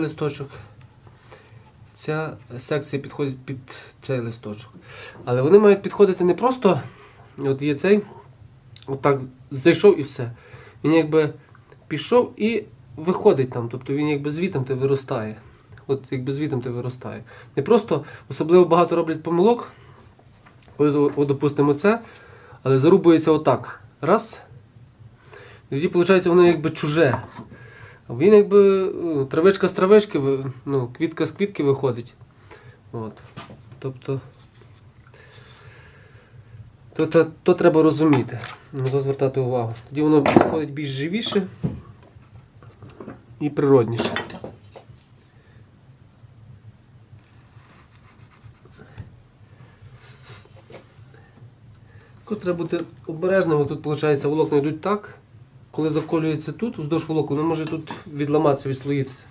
листочок. Ця секція підходить під цей листочок. Але вони мають підходити не просто, от є цей, отак зайшов і все. Він якби пішов і виходить там. Тобто він якби звітом ти виростає. От якби звітом ти виростає. Не просто особливо багато роблять помилок, коли, от, допустимо, це, але зарубується отак. Раз. Тоді, виходить, воно якби чуже. Він якби е, травичка з травички, ну, квітка з квітки виходить. От. Тобто. То, то, то треба розуміти, на то звертати увагу. Тоді воно виходить більш живіше і природніше. Тут треба бути обережним, тут виходить волокна йдуть так. Коли заколюється тут, вздовж волоку, воно може тут відламатися, відслоїтися.